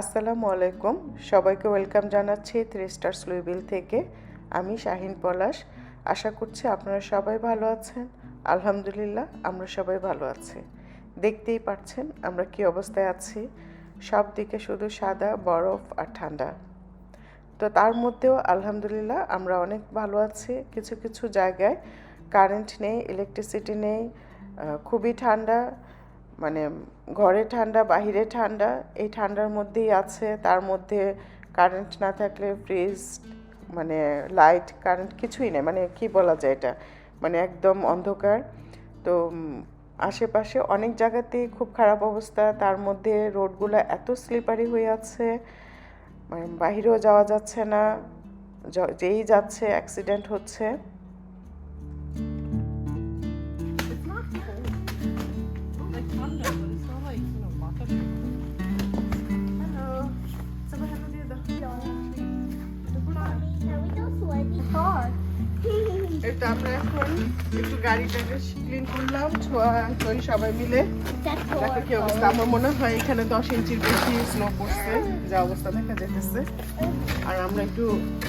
আসসালামু আলাইকুম। সবাইকে ওয়েলকাম জানাচ্ছি থ্রি স্টার্স লুইবিল থেকে। আমি শাহিন পলাশ। আশা করছি আপনারা সবাই ভালো আছেন। আলহামদুলিল্লাহ, আমরা সবাই ভালো আছি। দেখতেই পাচ্ছেন আমরা কি অবস্থায় আছি। সব দিকে শুধু সাদা, বরফ আর ঠান্ডা। তো তার মধ্যেও আলহামদুলিল্লাহ আমরা অনেক ভালো আছি। কিছু কিছু জায়গায় কারেন্ট নেই ইলেকট্রিসিটি নেই খুবই ঠান্ডা। মানে ঘরে ঠান্ডা, বাহিরে ঠান্ডা, এই ঠান্ডার মধ্যেই আছে। তার মধ্যে কারেন্ট না থাকলে ফ্রিজ মানে লাইট কারেন্ট কিছুই নেই। মানে কি বলা যায় এটা? মানে একদম অন্ধকার। তো আশেপাশে অনেক জায়গাতেই খুব খারাপ অবস্থা। তার মধ্যে রোডগুলো এত স্লিপারি হয়ে আছে। মানে বাহিরেও যাওয়া যাচ্ছে না। যেই যাচ্ছে অ্যাক্সিডেন্ট হচ্ছে। এটা আমরা এখন একটু গাড়িটাকে ক্লিন করলাম ছোয়া চই সবাই মিলে। দেখো কি অবস্থা। আমার মনে হয় এখানে দশ ইঞ্চির বেশি স্নো পড়ছে, যা অবস্থা দেখা যেতেছে আর আমরা একটু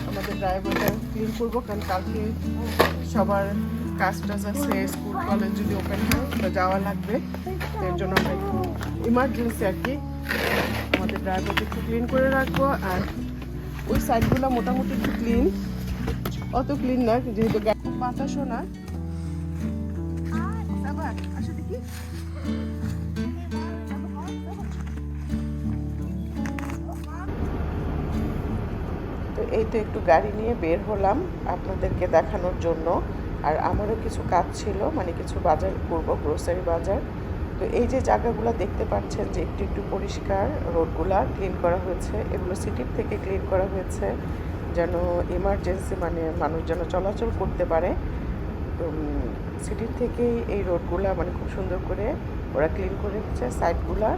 আমাদের ড্রাইভারটা ক্লিন করব, কারণ কালকে সবার কাজ টাজ আছে স্কুল কলেজ যদি ওপেন হয়, তো যাওয়া লাগবে। এর জন্য আমরা একটু ইমার্জেন্সি আর কি আমাদের ড্রাইভারকে একটু ক্লিন করে রাখব। আর ওই সাইডগুলো মোটামুটি একটু ক্লিন অত ক্লিন না, যেহেতু বাতাসও না তো এই তো একটু গাড়ি নিয়ে বের হলাম আপনাদেরকে দেখানোর জন্য। আর আমারও কিছু কাজ ছিল মানে কিছু বাজার করব গ্রোসারি বাজার। তো এই যে জায়গাগুলো দেখতে পাচ্ছেন যে একটু একটু পরিষ্কার রোডগুলা ক্লিন করা হয়েছে, এগুলো সিটির থেকে ক্লিন করা হয়েছে। যেন এমার্জেন্সি মানে মানুষ যেন চলাচল করতে পারে। তো সিটির থেকেই এই রোডগুলা মানে খুব সুন্দর করে ওরা ক্লিন করে রেখেছে সাইডগুলা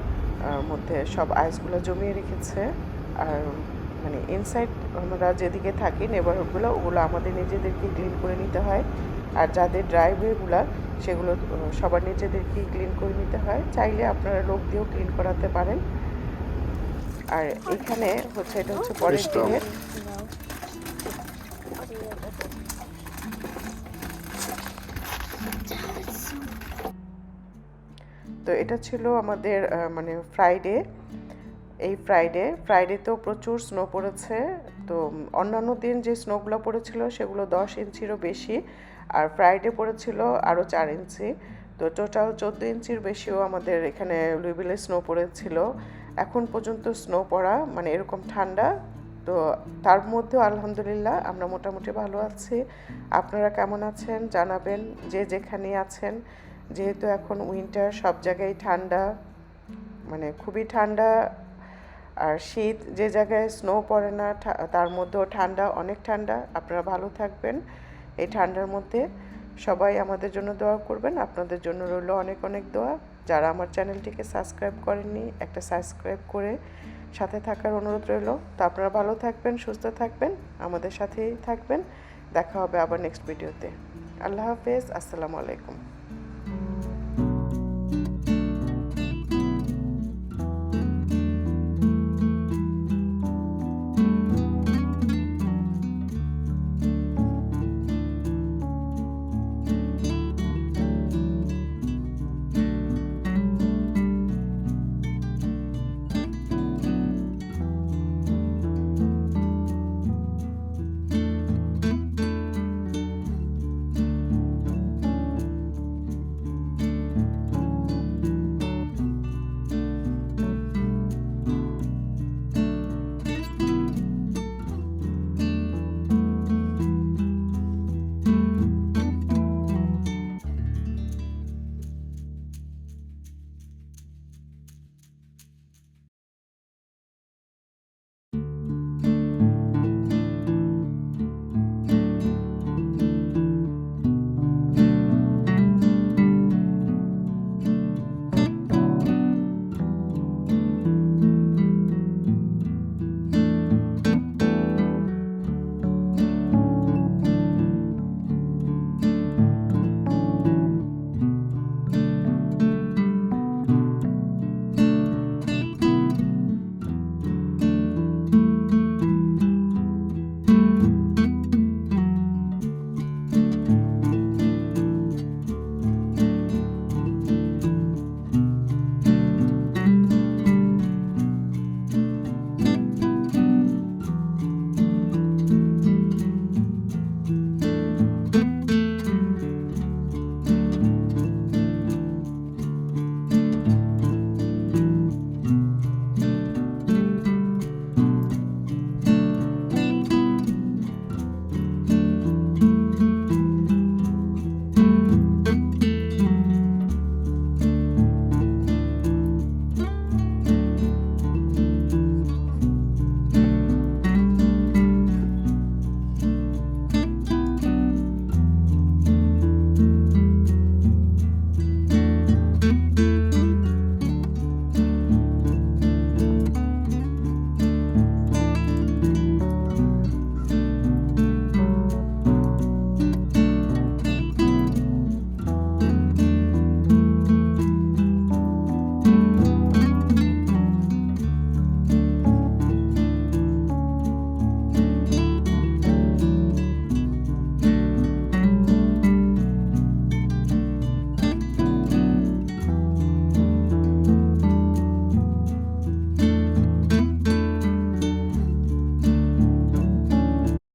মধ্যে সব আইসগুলো জমিয়ে রেখেছে। আর মানে ইনসাইড আমরা যেদিকে থাকি নেবারহুডগুলো ওগুলো আমাদের নিজেদেরকে ক্লিন করে নিতে হয়। আর যাদের ড্রাইভওয়েগুলো সেগুলো সবার নিজেদেরকেই ক্লিন করে নিতে হয়। চাইলে আপনারা লোক দিয়েও ক্লিন করাতে পারেন। আর এখানে হচ্ছে এটা হচ্ছে পরের দিনের তো এটা ছিল আমাদের মানে ফ্রাইডে এই ফ্রাইডে ফ্রাইডেতেও প্রচুর স্নো পড়েছে, তো অন্যান্য দিন যে স্নোগুলো পড়েছিল সেগুলো দশ ইঞ্চিরও বেশি, আর ফ্রাইডে পড়েছিল আরও চার ইঞ্চি, তো টোটাল চোদ্দ ইঞ্চির বেশিও আমাদের এখানে লুইবিলে স্নো পড়েছিল, এখন পর্যন্ত স্নো পড়া মানে এরকম ঠান্ডা, তো তার মধ্যেও আলহামদুলিল্লাহ আমরা মোটামুটি ভালো আছি, আপনারা কেমন আছেন জানাবেন, যে যেখানে আছেন যেহেতু এখন উইন্টার সব জায়গায় ঠান্ডা মানে খুবই ঠান্ডা। আর শীত যে জায়গায় স্নো পড়ে না তার মধ্যেও ঠান্ডা, অনেক ঠান্ডা। আপনারা ভালো থাকবেন। এই ঠান্ডার মধ্যে সবাই আমাদের জন্য দোয়া করবেন। আপনাদের জন্য রইল অনেক অনেক দোয়া। যারা আমার চ্যানেলটিকে সাবস্ক্রাইব করেননি, একটা সাবস্ক্রাইব করে সাথে থাকার অনুরোধ রইল। তো আপনারা ভালো থাকবেন, সুস্থ থাকবেন, আমাদের সাথেই থাকবেন। দেখা হবে আবার নেক্সট ভিডিওতে আল্লাহ হাফেজ, আসসালামু আলাইকুম।